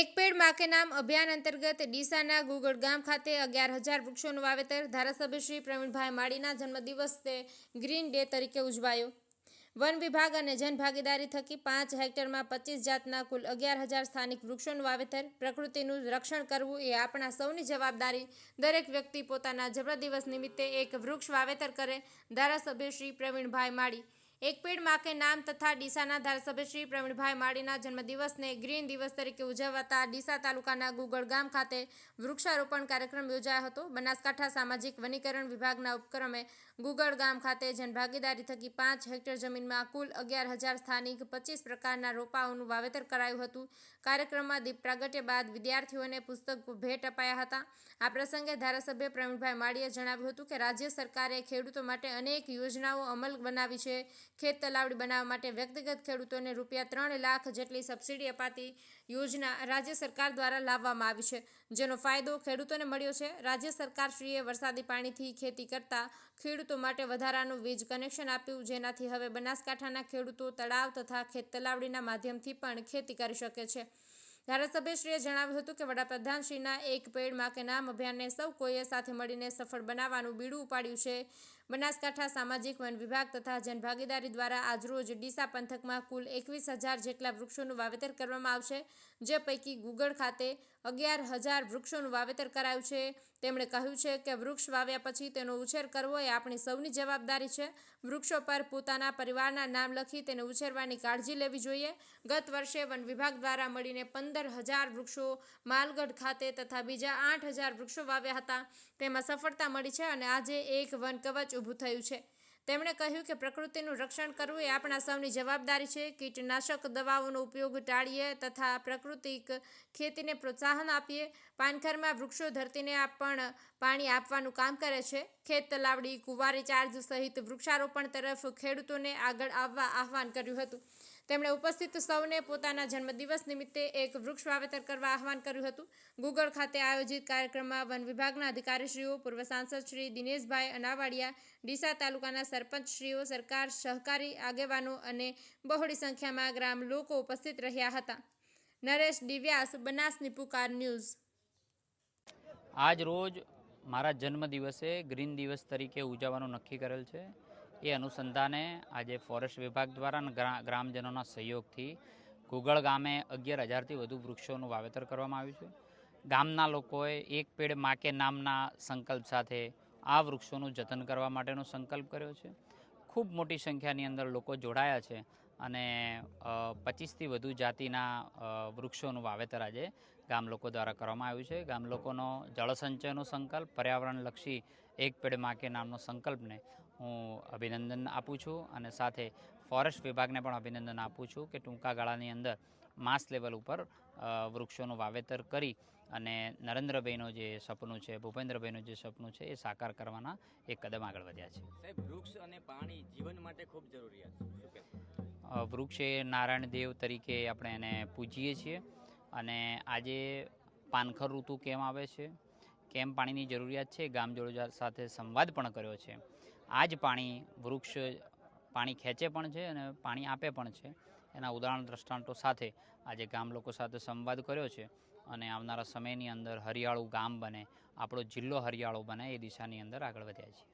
એક પેડ માકે નામ અભિયાન અંતર્ગત ડીસાના ગુગળ ગામ ખાતે અગિયાર હજાર વૃક્ષોનું વાવેતર ધારાસભ્ય શ્રી પ્રવીણભાઈ માળીના જન્મદિવસે ગ્રીન ડે તરીકે ઉજવાયો. વન વિભાગ અને જનભાગીદારી થકી પાંચ હેક્ટરમાં પચીસ જાતના કુલ અગિયાર હજાર સ્થાનિક વૃક્ષોનું વાવેતર પ્રકૃતિનું રક્ષણ કરવું એ આપણા સૌની જવાબદારી. દરેક વ્યક્તિ પોતાના જન્મદિવસ નિમિત્તે એક વૃક્ષ વાવેતર કરે ધારાસભ્ય શ્રી પ્રવીણભાઈ માળી એક પેડમાં કે નામ તથા ડીસાના ધારાસભ્ય શ્રી પ્રવીણભાઈ માળીના જન્મદિવસને ગ્રીન દિવસ તરીકે ઉજવાતા ડીસા તાલુકાના ગુગળ ગામ ખાતે વૃક્ષારોપણ કાર્યક્રમ યોજાયો હતો. બનાસકાંઠા સામાજિક વનીકરણ વિભાગના ઉપક્રમે ગુગળ ગામ ખાતે જનભાગીદારી થકી પાંચ હેક્ટર જમીનમાં કુલ અગિયાર હજાર સ્થાનિક પચીસ પ્રકારના રોપાઓનું વાવેતર કરાયું હતું. કાર્યક્રમમાં દીપ પ્રાગટ્ય બાદ વિદ્યાર્થીઓને પુસ્તક ભેટ અપાયા હતા. આ પ્રસંગે ધારાસભ્ય પ્રવીણભાઈ માળીએ જણાવ્યું હતું કે રાજ્ય સરકારે ખેડૂતો માટે અનેક યોજનાઓ અમલ બનાવી છે. ખેત તલાવડી બનાવવા માટે વ્યક્તિગત ખેડૂતોને રૂપિયા ત્રણ લાખ જેટલી સબસિડી અપાતી યોજના રાજ્ય સરકાર દ્વારા લાવવામાં આવી છે, જેનો ફાયદો ખેડૂતોને મળ્યો છે. રાજ્ય સરકારશ્રીએ વરસાદી પાણીથી ખેતી કરતા ખેડૂતો માટે વધારાનું વીજ કનેક્શન આપ્યું, જેનાથી હવે બનાસકાંઠાના ખેડૂતો તળાવ તથા ખેત તલાવડીના માધ્યમથી પણ ખેતી કરી શકે છે. ધારાસભ્યશ્રીએ જણાવ્યું હતું કે વડાપ્રધાનશ્રીના એક પેડમાં કે નામ અભિયાનને સૌ કોઈએ સાથે મળીને સફળ બનાવવાનું બીડું ઉપાડ્યું છે. બનાસકાંઠા સામાજિક વન વિભાગ તથા જનભાગીદારી દ્વારા આજરોજ ડીસા પંથકમાં કુલ એકવીસ હજાર જેટલા વૃક્ષોનું વાવેતર કરવામાં આવશે, જે પૈકી ગુગળ ખાતે અગિયાર હજાર વૃક્ષોનું વાવેતર કરાયું છે. તેમણે કહ્યું છે કે વૃક્ષ વાવ્યા પછી તેનો ઉછેર કરવો એ આપણી સૌની જવાબદારી છે. વૃક્ષો પર પોતાના પરિવારના નામ લખી તેને ઉછેરવાની કાળજી લેવી જોઈએ. ગત વર્ષે વન વિભાગ દ્વારા મળીને પંદર હજાર વૃક્ષો માલગઢ ખાતે તથા બીજા આઠ હજાર વૃક્ષો વાવ્યા હતા. તેમાં સફળતા મળી છે અને આજે એક વન કવચ ઊભું થયું છે. તેમણે કહ્યું કે પ્રકૃતિનું રક્ષણ કરવું એ આપણા સૌની જવાબદારી છે. કીટનાશક દવાઓનો ઉપયોગ ટાળીએ તથા પ્રાકૃતિક ખેતીને પ્રોત્સાહન આપીએ. પાનખરમાં વૃક્ષો ધરતીને પણ પાણી આપવાનું કામ કરે છે. ખેત તલાવડી કુંવારી ચાર્જ સહિત વૃક્ષારોપણ તરફ ખેડૂતોને આગળ આવવા આહવાન કર્યું હતું. તેમણે ઉપસ્થિત સૌને પોતાના જન્મદિવસ નિમિત્તે એક વૃક્ષ વાવેતર કરવા આહવાન કર્યું હતું. ગુગળ ખાતે આયોજિત કાર્યક્રમમાં વન વિભાગના અધિકારીશ્રીઓ, પૂર્વ સાંસદ શ્રી દિનેશભાઈ અનાવાડિયા, ડીસા તાલુકાના સરપંચશ્રીઓ, સરકાર સહકારી આગેવાનો અને બહોળી સંખ્યામાં ગ્રામ લોકો ઉપસ્થિત રહ્યા હતા. નરેશ દિવ્યાસ બનાસની પુકાર ન્યૂઝ. આજ રોજ મારા જન્મદિવસે ગ્રીન દિવસ તરીકે ઉજવવાનું નક્કી કરેલ છે. એ અનુસંધાને આજે ફોરેસ્ટ વિભાગ દ્વારા અને ગ્રા- ગ્રામજનોના સહયોગથી ગુગળ ગામે અગિયાર હજારથી વધુ વૃક્ષોનું વાવેતર કરવામાં આવ્યું છે. ગામના લોકોએ એક પેડ માકે નામના સંકલ્પ સાથે આ વૃક્ષોનું જતન કરવા માટેનો સંકલ્પ કર્યો છે. ખૂબ મોટી સંખ્યાની અંદર લોકો જોડાયા છે અને પચીસથી વધુ જાતિના વૃક્ષોનું વાવેતર આજે ગામ લોકો દ્વારા કરવામાં આવ્યું છે. ગામ લોકોનો જળસંચયનો સંકલ્પ, પર્યાવરણલક્ષી એક પેડ માકે નામનો સંકલ્પને હું અભિનંદન આપું છું અને સાથે ફોરેસ્ટ વિભાગને પણ અભિનંદન આપું છું કે ટૂંકા ગાળાની અંદર માસ લેવલ ઉપર વૃક્ષોનું વાવેતર કરી અને નરેન્દ્રભાઈનું જે સપનું છે ભૂપેન્દ્રભાઈનું જે સપનું છે એ સાકાર કરવાના એક કદમ આગળ વધ્યા છે. સાહેબ વૃક્ષ અને પાણી જીવન માટે ખૂબ જરૂરિયાત છે. વૃક્ષ એ નારાયણ દેવ તરીકે આપણે એને પૂજીએ છીએ અને આજે પાનખર ઋતુ કેમ આવે છે? કેમ પાણીની જરૂરિયાત છે? ગામજોડો સાથે સંવાદ પણ કર્યો છે. આ જ પાણી વૃક્ષ પાણી ખેંચે પણ છે અને પાણી આપે પણ છે. એના ઉદાહરણ દ્રષ્ટાંતો સાથે આજે ગામ લોકો સાથે સંવાદ કર્યો છે અને આવનારા સમયની અંદર હરિયાળું ગામ બને, આપણો જિલ્લો હરિયાળો બને એ દિશાની અંદર આગળ વધ્યા છીએ.